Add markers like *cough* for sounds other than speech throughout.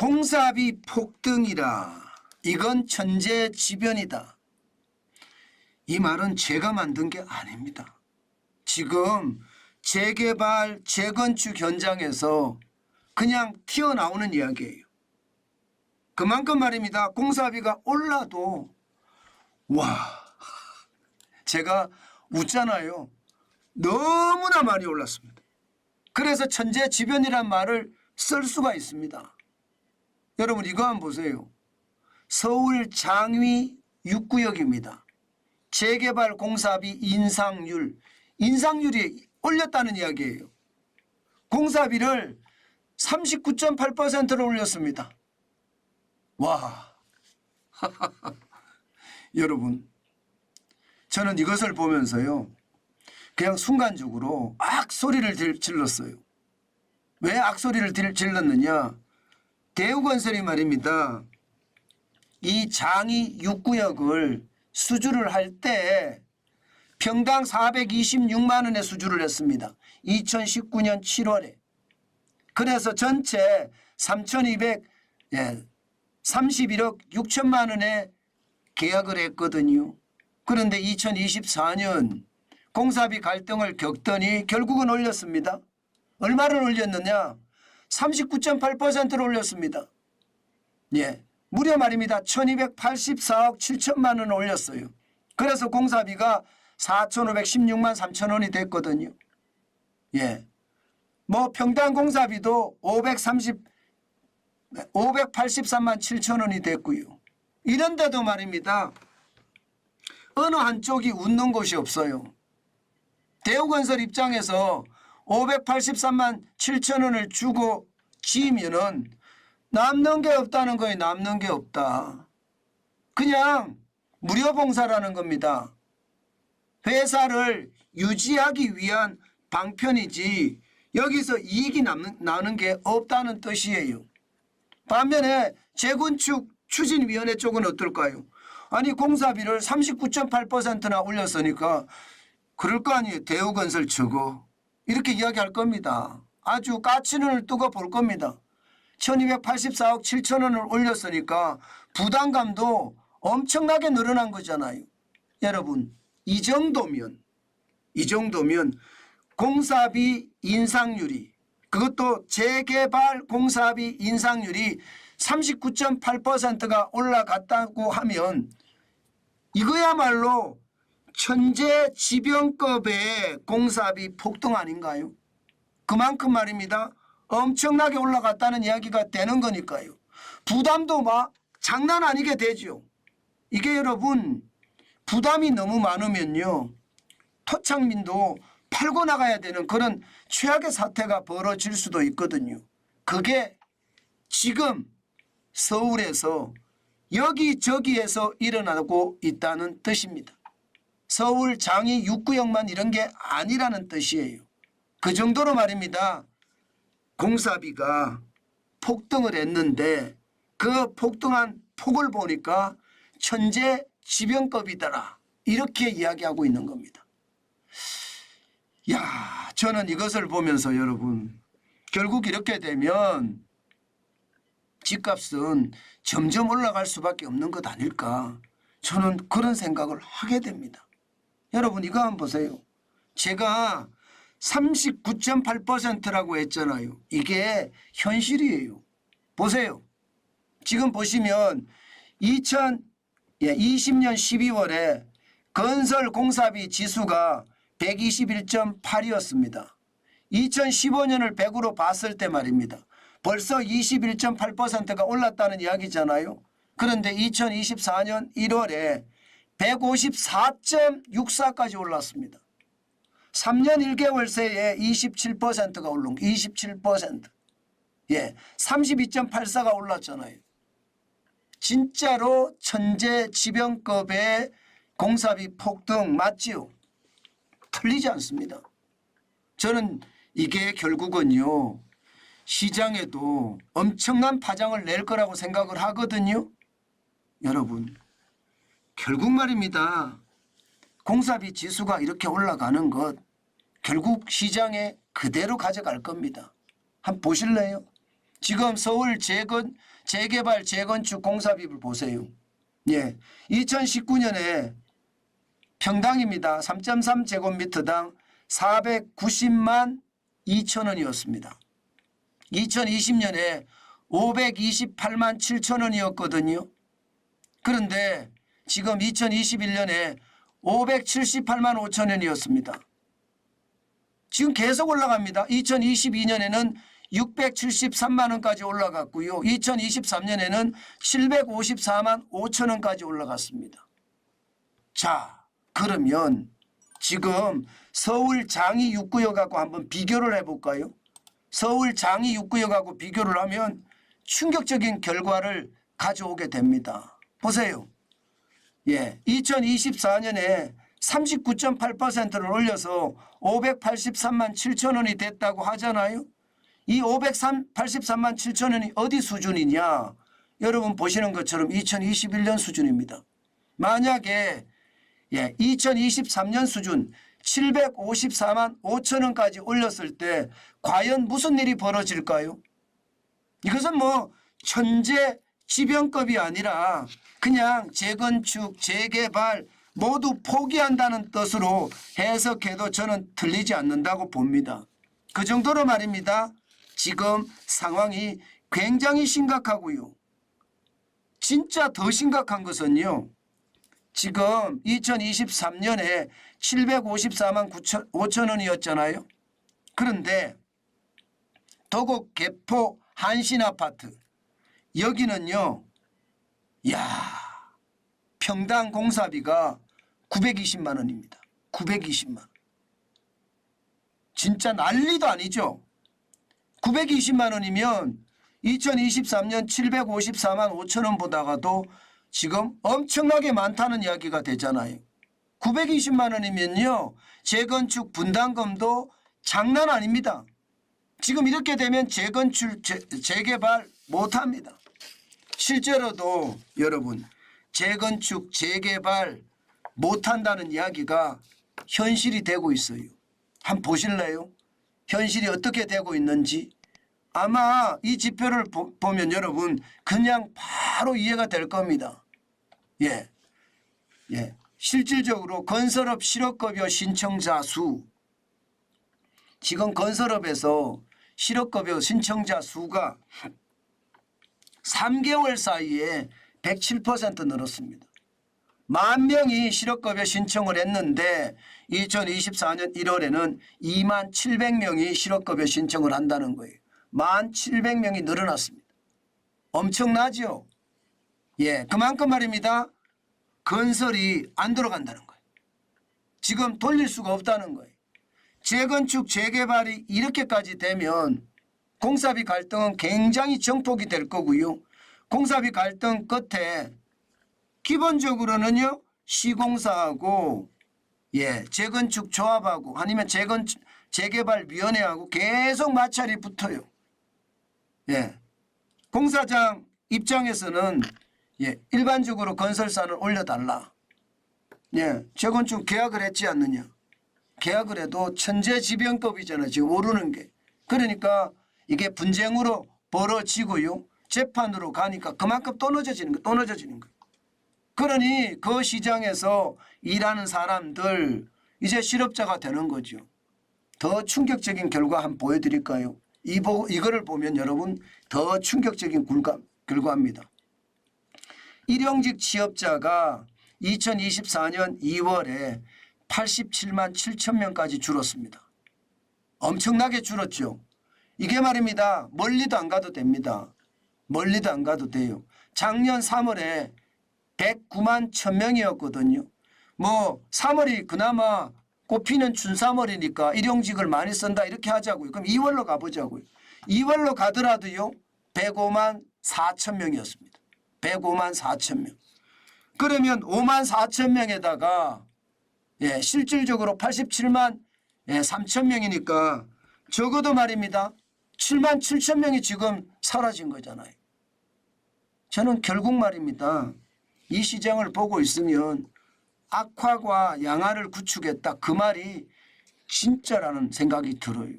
공사비 폭등이라 이건 천재지변이다. 이 말은 제가 만든 게 아닙니다. 지금 재개발, 재건축 현장에서 그냥 튀어나오는 이야기예요. 그만큼 말입니다. 공사비가 올라도 와 제가 웃잖아요. 너무나 많이 올랐습니다. 그래서 천재지변이란 말을 쓸 수가 있습니다. 여러분 이거 한번 보세요. 서울 장위 6구역입니다. 재개발 공사비 인상률, 인상률이 올렸다는 이야기예요. 공사비를 39.8%로 올렸습니다. 와. *laughs* 여러분, 저는 이것을 보면서요. 그냥 순간적으로 악 소리를 질- 질렀어요. 왜 악소리를 질- 질렀느냐? 대우건설이 말입니다. 이 장이 6구역을 수주를 할 때 평당 426만 원의 수주를 했습니다. 2019년 7월에. 그래서 전체 3,200, 예, 31억 6천만 원에 계약을 했거든요. 그런데 2024년 공사비 갈등을 겪더니 결국은 올렸습니다. 얼마를 올렸느냐? 39.8%를 올렸습니다. 예. 무려 말입니다. 1284억 7천만 원을 올렸어요. 그래서 공사비가 4,516만 3천 원이 됐거든요. 예. 뭐 평당 공사비도 530, 583만 7천 원이 됐고요. 이런데도 말입니다. 어느 한쪽이 웃는 곳이 없어요. 대우건설 입장에서 583만 7천 원을 주고 지면은 남는 게 없다는 거예요. 남는 게 없다. 그냥 무료 봉사라는 겁니다. 회사를 유지하기 위한 방편이지 여기서 이익이 남는, 나는 게 없다는 뜻이에요. 반면에 재건축 추진위원회 쪽은 어떨까요? 아니 공사비를 39.8%나 올렸으니까 그럴 거 아니에요. 대우건설 저거. 이렇게 이야기할 겁니다. 아주 까치눈을 뜨고 볼 겁니다. 1284억 7천 원을 올렸으니까 부담감도 엄청나게 늘어난 거잖아요. 여러분, 이 정도면, 이 정도면 공사비 인상률이 그것도 재개발 공사비 인상률이 39.8%가 올라갔다고 하면 이거야말로 천재지변급의 공사비 폭등 아닌가요? 그만큼 말입니다. 엄청나게 올라갔다는 이야기가 되는 거니까요. 부담도 막 장난 아니게 되죠. 이게 여러분 부담이 너무 많으면요. 토착민도 팔고 나가야 되는 그런 최악의 사태가 벌어질 수도 있거든요. 그게 지금 서울에서 여기저기에서 일어나고 있다는 뜻입니다. 서울 장이 6구역만 이런 게 아니라는 뜻이에요. 그 정도로 말입니다. 공사비가 폭등을 했는데 그 폭등한 폭을 보니까 천재 지변급이더라. 이렇게 이야기하고 있는 겁니다. 야, 저는 이것을 보면서 여러분 결국 이렇게 되면 집값은 점점 올라갈 수밖에 없는 것 아닐까. 저는 그런 생각을 하게 됩니다. 여러분 이거 한번 보세요. 제가 39.8%라고 했잖아요. 이게 현실이에요. 보세요. 지금 보시면 2020년 12월에 건설 공사비 지수가 121.8이었습니다. 2015년을 100으로 봤을 때 말입니다. 벌써 21.8%가 올랐다는 이야기잖아요. 그런데 2024년 1월에 154.64까지 올랐습니다. 3년 1개월 새에 27%가 오른 27%. 예. 32.84가 올랐잖아요. 진짜로 천재지변급의 공사비 폭등 맞지요? 틀리지 않습니다. 저는 이게 결국은요. 시장에도 엄청난 파장을 낼 거라고 생각을 하거든요. 여러분, 결국 말입니다. 공사비 지수가 이렇게 올라가는 것 결국 시장에 그대로 가져갈 겁니다. 한번 보실래요? 지금 서울 재건 재개발 재건축 공사비를 보세요. 예. 2019년에 평당입니다. 3.3 제곱미터당 490만 2천 원이었습니다. 2020년에 528만 7천 원이었거든요. 그런데 지금 2021년에 578만 5천 원이었습니다. 지금 계속 올라갑니다. 2022년에는 673만 원까지 올라갔고요. 2023년에는 754만 5천 원까지 올라갔습니다. 자, 그러면 지금 서울 장이 6구역하고 한번 비교를 해볼까요? 서울 장이 6구역하고 비교를 하면 충격적인 결과를 가져오게 됩니다. 보세요. 예, 2024년에 39.8%를 올려서 583만 7천 원이 됐다고 하잖아요. 이 583만 7천 원이 어디 수준이냐? 여러분 보시는 것처럼 2021년 수준입니다. 만약에 예, 2023년 수준 754만 5천 원까지 올렸을 때 과연 무슨 일이 벌어질까요? 이것은 뭐 천재 지변급이 아니라 그냥 재건축, 재개발 모두 포기한다는 뜻으로 해석해도 저는 틀리지 않는다고 봅니다. 그 정도로 말입니다. 지금 상황이 굉장히 심각하고요. 진짜 더 심각한 것은요. 지금 2023년에 754만 9천, 5천 원이었잖아요. 그런데 도곡 개포 한신 아파트 여기는요. 야 평당 공사비가 920만 원입니다. 920만 원. 진짜 난리도 아니죠. 920만 원이면 2023년 754만 5천 원보다가도 지금 엄청나게 많다는 이야기가 되잖아요. 920만 원이면요. 재건축 분담금도 장난 아닙니다. 지금 이렇게 되면 재건축, 재, 재개발 못합니다. 실제로도 여러분 재건축, 재개발 못한다는 이야기가 현실이 되고 있어요. 한번 보실래요? 현실이 어떻게 되고 있는지 아마 이 지표를 보, 보면 여러분 그냥 바로 이해가 될 겁니다. 예. 예. 실질적으로 건설업 실업급여 신청자 수 지금 건설업에서 실업급여 신청자 수가 3개월 사이에 107% 늘었습니다. 만 명이 실업급여 신청을 했는데 2024년 1월에는 2만 700명이 실업급여 신청을 한다는 거예요. 만 700명이 늘어났습니다. 엄청나죠? 예, 그만큼 말입니다. 건설이 안 들어간다는 거예요. 지금 돌릴 수가 없다는 거예요. 재건축, 재개발이 이렇게까지 되면 공사비 갈등은 굉장히 정폭이 될 거고요. 공사비 갈등 끝에 기본적으로는요 시공사하고 예 재건축 조합하고 아니면 재건축 재개발 위원회하고 계속 마찰이 붙어요. 예 공사장 입장에서는 예 일반적으로 건설사는 올려달라. 예 재건축 계약을 했지 않느냐. 계약을 해도 천재지변법이잖아요. 지금 오르는 게. 그러니까 이게 분쟁으로 벌어지고요. 재판으로 가니까 그만큼 또 늦어지는 거, 또 늦어지는 거예요. 그러니 그 시장에서 일하는 사람들 이제 실업자가 되는 거죠. 더 충격적인 결과 한번 보여드릴까요? 이 보, 이거를 보면 여러분 더 충격적인 결과, 결과입니다. 일용직 취업자가 2024년 2월에 87만 7천 명까지 줄었습니다. 엄청나게 줄었죠. 이게 말입니다. 멀리도 안 가도 됩니다. 멀리도 안 가도 돼요. 작년 3월에 109만 1000명이었거든요. 뭐 3월이 그나마 꽃피는 춘3월이니까 일용직을 많이 쓴다 이렇게 하자고요. 그럼 2월로 가보자고요. 2월로 가더라도요. 105만 4천 명이었습니다. 105만 4천 명. 그러면 5만 4천 명에다가 예, 실질적으로 87만 예, 3천 명이니까 적어도 말입니다. 7만 7천 명이 지금 사라진 거잖아요. 저는 결국 말입니다. 이 시장을 보고 있으면 악화과 양화를 구축했다. 그 말이 진짜라는 생각이 들어요.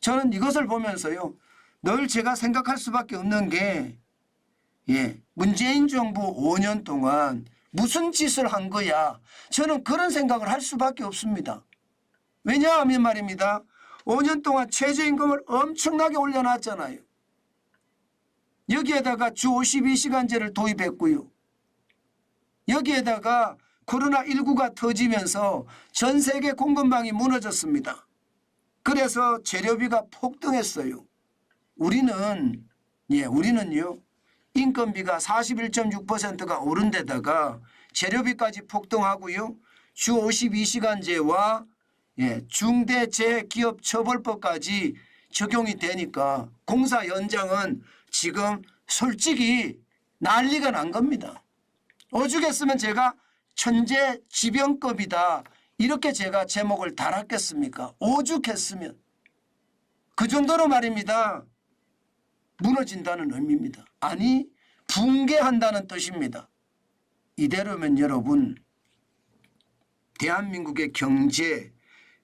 저는 이것을 보면서요. 늘 제가 생각할 수밖에 없는 게 예, 문재인 정부 5년 동안 무슨 짓을 한 거야? 저는 그런 생각을 할 수밖에 없습니다. 왜냐하면 말입니다. 5년 동안 최저임금을 엄청나게 올려놨잖아요. 여기에다가 주 52시간제를 도입했고요. 여기에다가 코로나19가 터지면서 전 세계 공급망이 무너졌습니다. 그래서 재료비가 폭등했어요. 우리는 예, 우리는요. 인건비가 41.6%가 오른 데다가 재료비까지 폭등하고요. 주 52시간제와 예, 중대재해기업처벌법까지 적용이 되니까 공사 연장은 지금 솔직히 난리가 난 겁니다. 오죽했으면 제가 천재지변급이다 이렇게 제가 제목을 달았겠습니까? 오죽했으면 그 정도로 말입니다. 무너진다는 의미입니다. 아니 붕괴한다는 뜻입니다. 이대로면 여러분 대한민국의 경제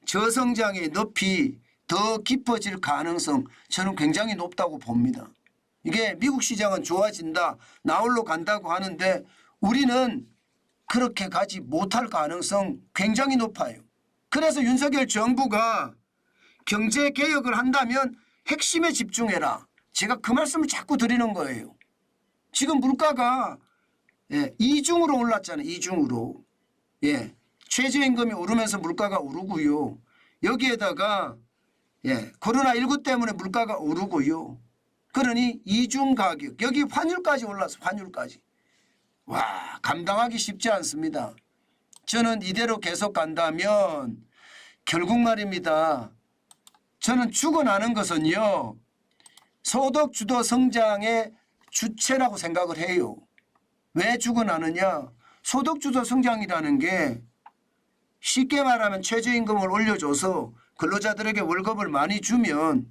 저성장의 높이 더 깊어질 가능성 저는 굉장히 높다고 봅니다. 이게 미국 시장은 좋아진다 나홀로 간다고 하는데 우리는 그렇게 가지 못할 가능성 굉장히 높아요. 그래서 윤석열 정부가 경제 개혁을 한다면 핵심에 집중해라. 제가 그 말씀을 자꾸 드리는 거예요. 지금 물가가 예, 이중으로 올랐잖아요. 이중으로. 예. 최저임금이 오르면서 물가가 오르고요. 여기에다가 예, 코로나19 때문에 물가가 오르고요. 그러니 이중 가격 여기 환율까지 올라서 환율까지 와 감당하기 쉽지 않습니다. 저는 이대로 계속 간다면 결국 말입니다. 저는 죽어나는 것은요 소득 주도 성장의 주체라고 생각을 해요. 왜 죽어나느냐? 소득 주도 성장이라는 게 쉽게 말하면 최저임금을 올려줘서 근로자들에게 월급을 많이 주면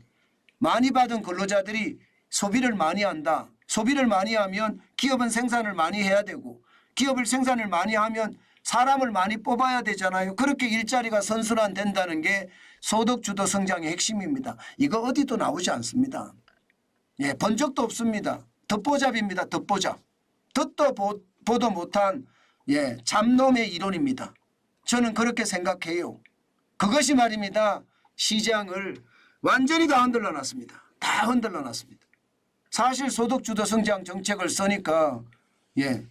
많이 받은 근로자들이 소비를 많이 한다. 소비를 많이 하면 기업은 생산을 많이 해야 되고 기업을 생산을 많이 하면 사람을 많이 뽑아야 되잖아요. 그렇게 일자리가 선순환된다는 게 소득주도 성장의 핵심입니다. 이거 어디도 나오지 않습니다. 예, 본 적도 없습니다. 덧보잡입니다. 덧보잡. 듣도 보, 보도 못한 예, 잡놈의 이론입니다. 저는 그렇게 생각해요. 그것이 말입니다. 시장을 완전히 다 흔들어 놨습니다. 다 흔들어 놨습니다. 사실 소득주도 성장 정책을 쓰니까 예,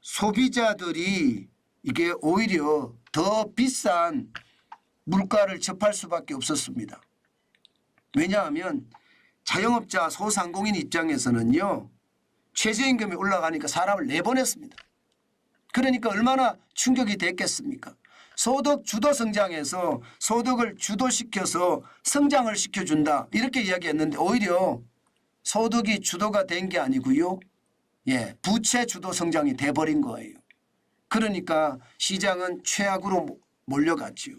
소비자들이 이게 오히려 더 비싼 물가를 접할 수밖에 없었습니다. 왜냐하면 자영업자 소상공인 입장에서는요. 최저임금이 올라가니까 사람을 내보냈습니다. 그러니까 얼마나 충격이 됐겠습니까? 소득 주도 성장에서 소득을 주도시켜서 성장을 시켜준다 이렇게 이야기했는데 오히려 소득이 주도가 된 게 아니고요. 예, 부채 주도 성장이 돼버린 거예요. 그러니까 시장은 최악으로 모- 몰려갔지요.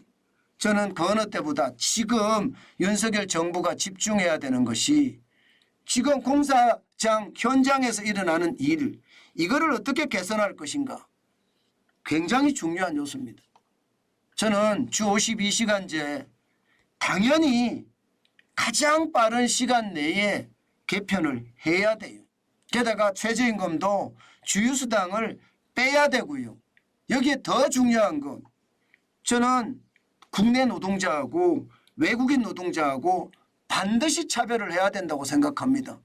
저는 그 어느 때보다 지금 윤석열 정부가 집중해야 되는 것이 지금 공사장 현장에서 일어나는 일 이거를 어떻게 개선할 것인가 굉장히 중요한 요소입니다. 저는 주 52시간제 당연히 가장 빠른 시간 내에 개편을 해야 돼요. 게다가 최저임금도 주유수당을 빼야 되고요. 여기에 더 중요한 건 저는 국내 노동자하고 외국인 노동자하고 반드시 차별을 해야 된다고 생각합니다.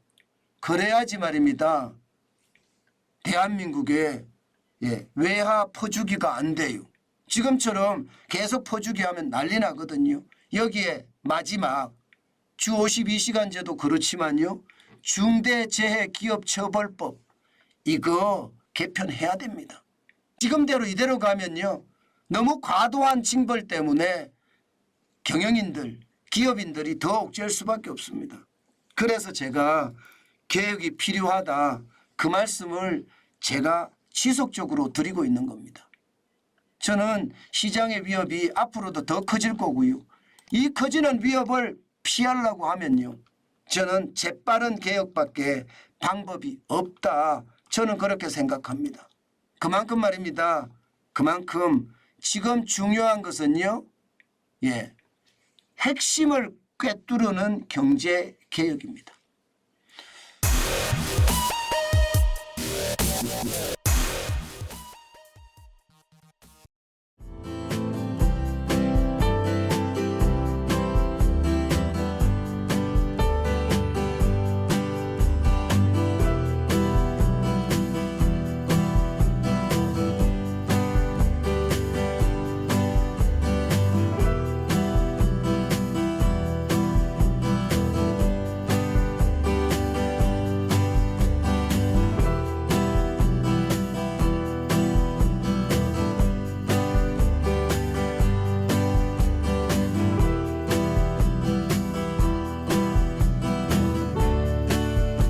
그래야지 말입니다. 대한민국에 예, 외화 퍼주기가 안 돼요. 지금처럼 계속 퍼주기 하면 난리 나거든요. 여기에 마지막 주 52시간제도 그렇지만요. 중대재해기업처벌법 이거 개편해야 됩니다. 지금대로 이대로 가면요. 너무 과도한 징벌 때문에 경영인들, 기업인들이 더 옥죄할 수밖에 없습니다. 그래서 제가 개혁이 필요하다 그 말씀을 제가 지속적으로 드리고 있는 겁니다. 저는 시장의 위협이 앞으로도 더 커질 거고요. 이 커지는 위협을 피하려고 하면요. 저는 재빠른 개혁밖에 방법이 없다. 저는 그렇게 생각합니다. 그만큼 말입니다. 그만큼 지금 중요한 것은요. 예. 핵심을 꿰뚫는 경제 개혁입니다.